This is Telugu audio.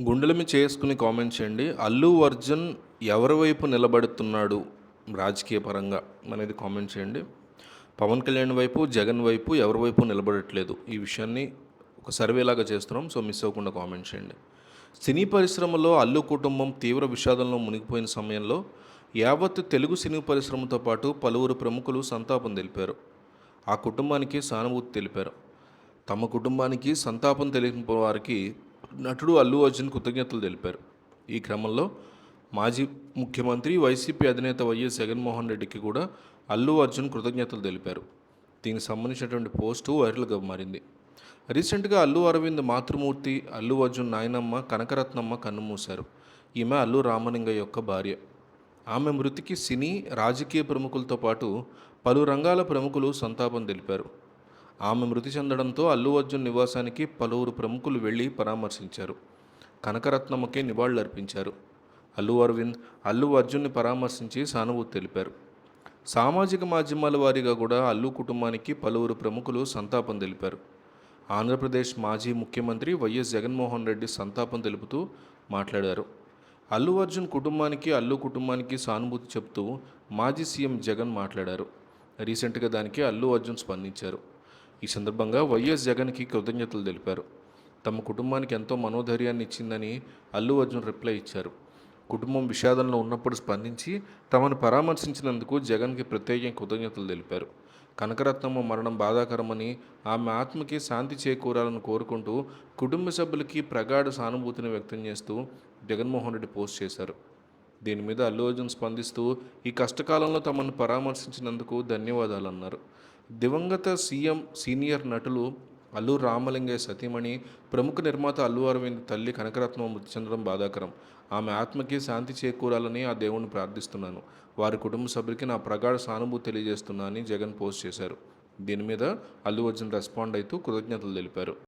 గుండెలమి చేసుకుని కామెంట్ చేయండి. అల్లు అర్జున్ ఎవరి వైపు నిలబడుతున్నాడు రాజకీయ పరంగా అనేది కామెంట్ చేయండి. పవన్ కళ్యాణ్ వైపు జగన్ వైపు ఎవరి వైపు నిలబడట్లేదు? ఈ విషయాన్ని ఒక సర్వేలాగా చేస్తున్నాం సో మిస్ అవ్వకుండా కామెంట్ చేయండి. సినీ పరిశ్రమలో అల్లు కుటుంబం తీవ్ర విషాదంలో మునిగిపోయిన సమయంలో యావత్ తెలుగు సినీ పరిశ్రమతో పాటు పలువురు ప్రముఖులు సంతాపం తెలిపారు. ఆ కుటుంబానికి సానుభూతి తెలిపారు. తమ కుటుంబానికి సంతాపం తెలిపిన వారికి నటుడు అల్లు అర్జున్ కృతజ్ఞతలు తెలిపారు. ఈ క్రమంలో మాజీ ముఖ్యమంత్రి వైసీపీ అధినేత వైఎస్ జగన్మోహన్ రెడ్డికి కూడా అల్లు అర్జున్ కృతజ్ఞతలు తెలిపారు. దీనికి సంబంధించినటువంటి పోస్టు వైరల్గా మారింది. రీసెంట్గా అల్లు అరవింద్ మాతృమూర్తి అల్లు అర్జున్ నాయనమ్మ కనకరత్నమ్మ కన్నుమూశారు. ఈమె అల్లు రామలింగ యొక్క భార్య. ఆమె మృతికి సినీ రాజకీయ ప్రముఖులతో పాటు పలు రంగాల ప్రముఖులు సంతాపం తెలిపారు. ఆమె మృతి చెందడంతో అల్లు అర్జున్ నివాసానికి పలువురు ప్రముఖులు వెళ్ళి పరామర్శించారు. కనకరత్నమ్మకి నివాళులర్పించారు. అల్లు అరవింద్ అల్లు అర్జున్ని పరామర్శించి సానుభూతి తెలిపారు. సామాజిక మాధ్యమాల వారీగా కూడా అల్లు కుటుంబానికి పలువురు ప్రముఖులు సంతాపం తెలిపారు. ఆంధ్రప్రదేశ్ మాజీ ముఖ్యమంత్రి వైఎస్ జగన్మోహన్ రెడ్డి సంతాపం తెలుపుతూ మాట్లాడారు. అల్లు అర్జున్ కుటుంబానికి అల్లు కుటుంబానికి సానుభూతి చెప్తూ మాజీ సీఎం జగన్ మాట్లాడారు. రీసెంట్గా దానికి అల్లు అర్జున్ స్పందించారు. ఈ సందర్భంగా వైఎస్ జగన్కి కృతజ్ఞతలు తెలిపారు. తమ కుటుంబానికి ఎంతో మనోధైర్యాన్ని ఇచ్చిందని అల్లు అర్జున్ రిప్లై ఇచ్చారు. కుటుంబం విషాదంలో ఉన్నప్పుడు స్పందించి తమను పరామర్శించినందుకు జగన్కి ప్రత్యేక కృతజ్ఞతలు తెలిపారు. కనకరత్నమ్మ మరణం బాధాకరమని ఆమె ఆత్మకి శాంతి చేకూరాలని కోరుకుంటూ కుటుంబ సభ్యులకి ప్రగాఢ సానుభూతిని వ్యక్తం చేస్తూ జగన్మోహన్ రెడ్డి పోస్ట్ చేశారు. దీని మీద అల్లు అర్జున్ స్పందిస్తూ ఈ కష్టకాలంలో తమను పరామర్శించినందుకు ధన్యవాదాలు అన్నారు. దివంగత సీఎం సీనియర్ నటులు అల్లు రామలింగయ్య సతీమణి ప్రముఖ నిర్మాత అల్లు అరవింద్ తల్లి కనకరత్నం మృతి చెందడం బాధాకరం. ఆమె ఆత్మకి శాంతి చేకూరాలని ఆ దేవుణ్ణి ప్రార్థిస్తున్నాను. వారి కుటుంబ సభ్యులకి నా ప్రగాఢ సానుభూతి తెలియజేస్తున్నా అని జగన్ పోస్ట్ చేశారు. దీని మీద అల్లు అర్జున్ రెస్పాండ్ అవుతూ కృతజ్ఞతలు తెలిపారు.